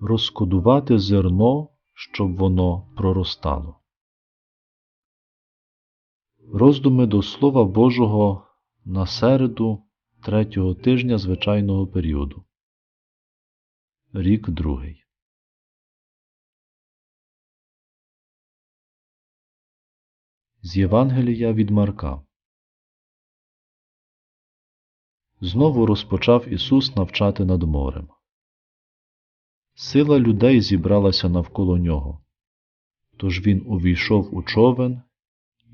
розкодувати зерно, щоб воно проростало. Роздуми до Слова Божого на середу третього тижня звичайного періоду. Рік другий. З Євангелія від Марка. Знову розпочав Ісус навчати над морем. Сила людей зібралася навколо нього. Тож він увійшов у човен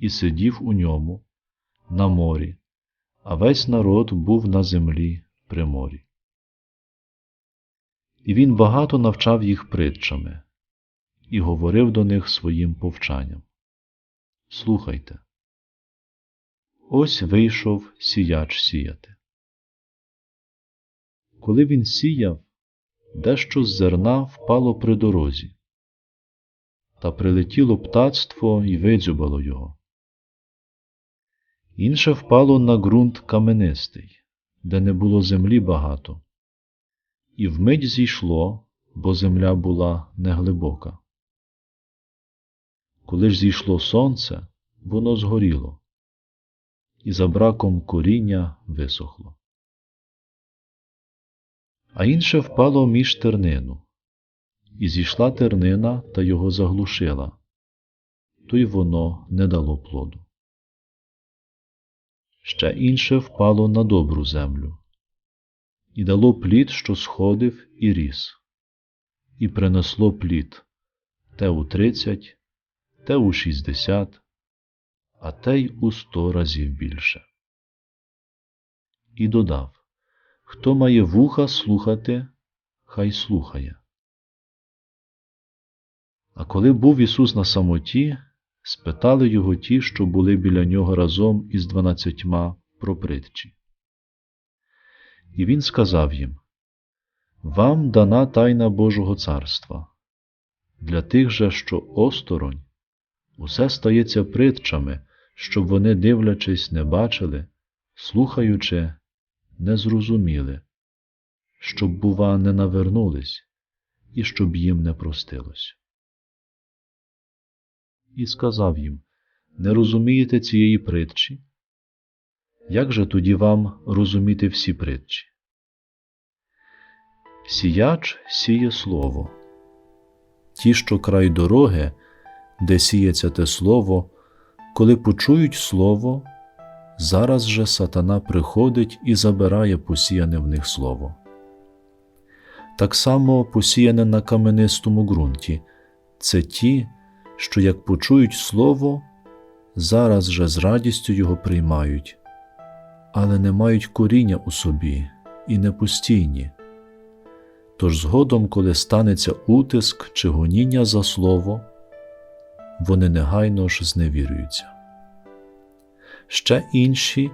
і сидів у ньому, на морі, а весь народ був на землі при морі. І він багато навчав їх притчами і говорив до них своїм повчанням. Слухайте. Ось вийшов сіяч сіяти. Коли він сіяв, дещо з зерна впало при дорозі, та прилетіло птацтво і видзюбало його. Інше впало на ґрунт каменистий, де не було землі багато, і вмить зійшло, бо земля була неглибока. Коли ж зійшло сонце, воно згоріло, і за браком коріння висохло. А інше впало між тернину, і зійшла тернина та його заглушила, то й воно не дало плоду. Ще інше впало на добру землю, і дало плід, що сходив і ріс, і принесло плід те у тридцять, те у шістдесят, а те й у сто разів більше. І додав Хто має вуха слухати, хай слухає. А коли був Ісус на самоті, спитали його ті, що були біля нього разом із дванадцятьма про притчі. І він сказав їм Вам дана тайна Божого царства. Для тих же, що осторонь, усе стається притчами, щоб вони, дивлячись, не бачили, слухаючи, не зрозуміли, щоб, бува, не навернулись і щоб їм не простилось. І сказав їм Не розумієте цієї притчі? Як же тоді вам розуміти всі притчі? Сіяч сіє слово. Ті, що край дороги, де сіється те слово, коли почують слово, зараз же сатана приходить і забирає посіяне в них слово. Так само посіяне на каменистому ґрунті це ті, що як почують слово, зараз же з радістю його приймають, але не мають коріння у собі і не постійні. Тож згодом, коли станеться утиск чи гоніння за слово, вони негайно ж зневірюються. Ще інші,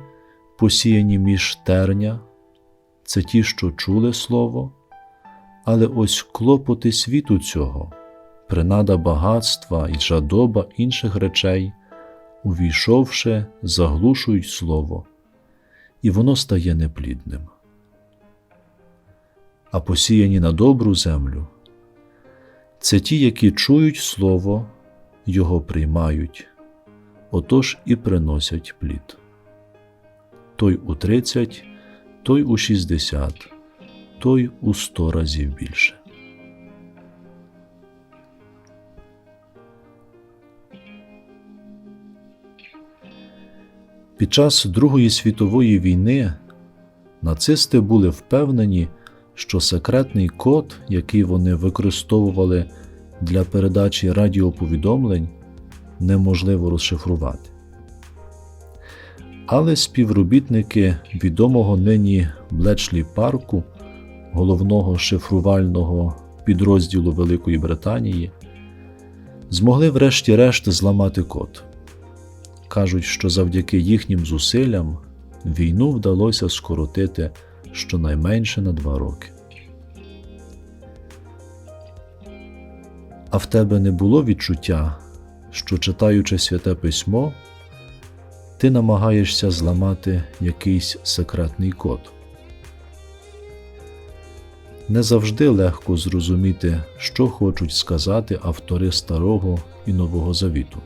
посіяні між терня, це ті, що чули слово, але ось клопоти світу цього, принада багатства і жадоба інших речей, увійшовши, заглушують слово, і воно стає неплідним. А посіяні на добру землю це ті, які чують слово, його приймають отож і приносять плід. Той у тридцять, той у шістдесят, той у сто разів більше. Під час Другої світової війни нацисти були впевнені, що секретний код, який вони використовували для передачі радіоповідомлень, неможливо розшифрувати. Але співробітники відомого нині Блечлі парку, головного шифрувального підрозділу Великої Британії, змогли врешті-решт зламати код. Кажуть, що завдяки їхнім зусиллям війну вдалося скоротити щонайменше на два роки. А в тебе не було відчуття, що, читаючи святе письмо, ти намагаєшся зламати якийсь секретний код. Не завжди легко зрозуміти, що хочуть сказати автори Старого і Нового Завіту.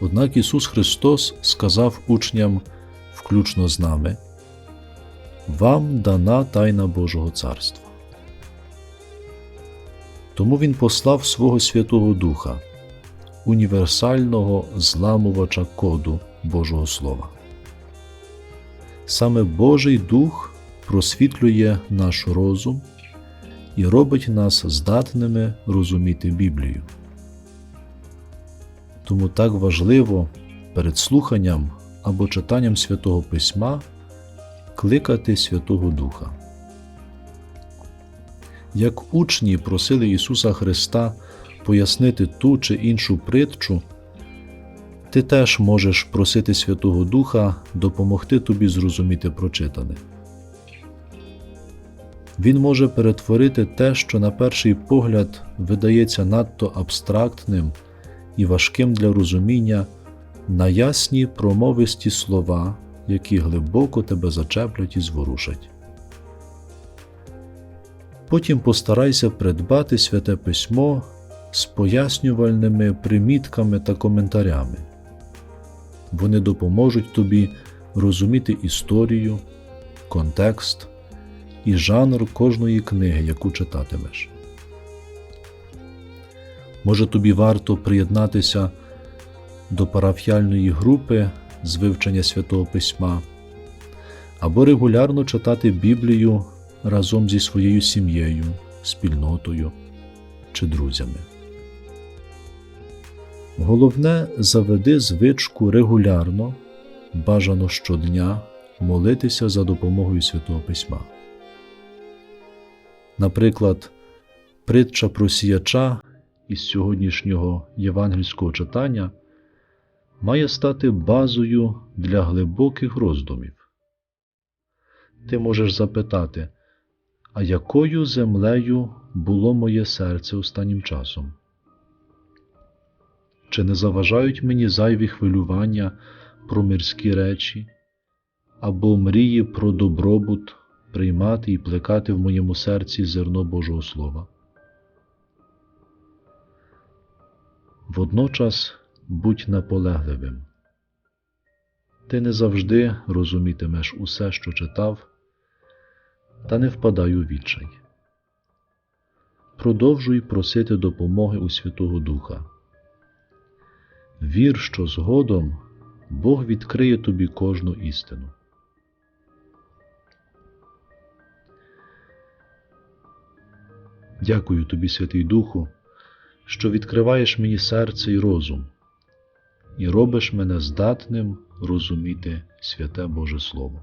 Однак Ісус Христос сказав учням, включно з нами, Вам дана тайна Божого Царства. Тому Він послав свого Святого Духа, універсального зламувача коду Божого Слова. Саме Божий Дух просвітлює наш розум і робить нас здатними розуміти Біблію. Тому так важливо перед слуханням або читанням Святого Письма кликати Святого Духа. Як учні просили Ісуса Христа пояснити ту чи іншу притчу, ти теж можеш просити Святого Духа допомогти тобі зрозуміти прочитане. Він може перетворити те, що на перший погляд видається надто абстрактним і важким для розуміння, на ясні промовисті слова, які глибоко тебе зачеплять і зворушать. Потім постарайся придбати святе письмо з пояснювальними примітками та коментарями. Вони допоможуть тобі розуміти історію, контекст і жанр кожної книги, яку читатимеш. Може, тобі варто приєднатися до парафіальної групи з вивчення Святого Письма або регулярно читати Біблію разом зі своєю сім'єю, спільнотою чи друзями. Головне заведи звичку регулярно, бажано щодня молитися за допомогою Святого Письма. Наприклад, притча про сіяча із сьогоднішнього євангельського читання має стати базою для глибоких роздумів. Ти можеш запитати, а якою землею було моє серце останнім часом? Чи не заважають мені зайві хвилювання про мирські речі або мрії про добробут приймати і плекати в моєму серці зерно Божого Слова? Водночас будь наполегливим. Ти не завжди розумітимеш усе, що читав, та не впадай у відчай. Продовжуй просити допомоги у Святого Духа. Вір, що згодом Бог відкриє тобі кожну істину. Дякую тобі, Святий Духу, що відкриваєш мені серце і розум, і робиш мене здатним розуміти святе Боже Слово.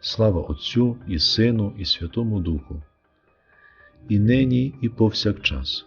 Слава Отцю і Сину, і Святому Духу, і нині, і повсякчас,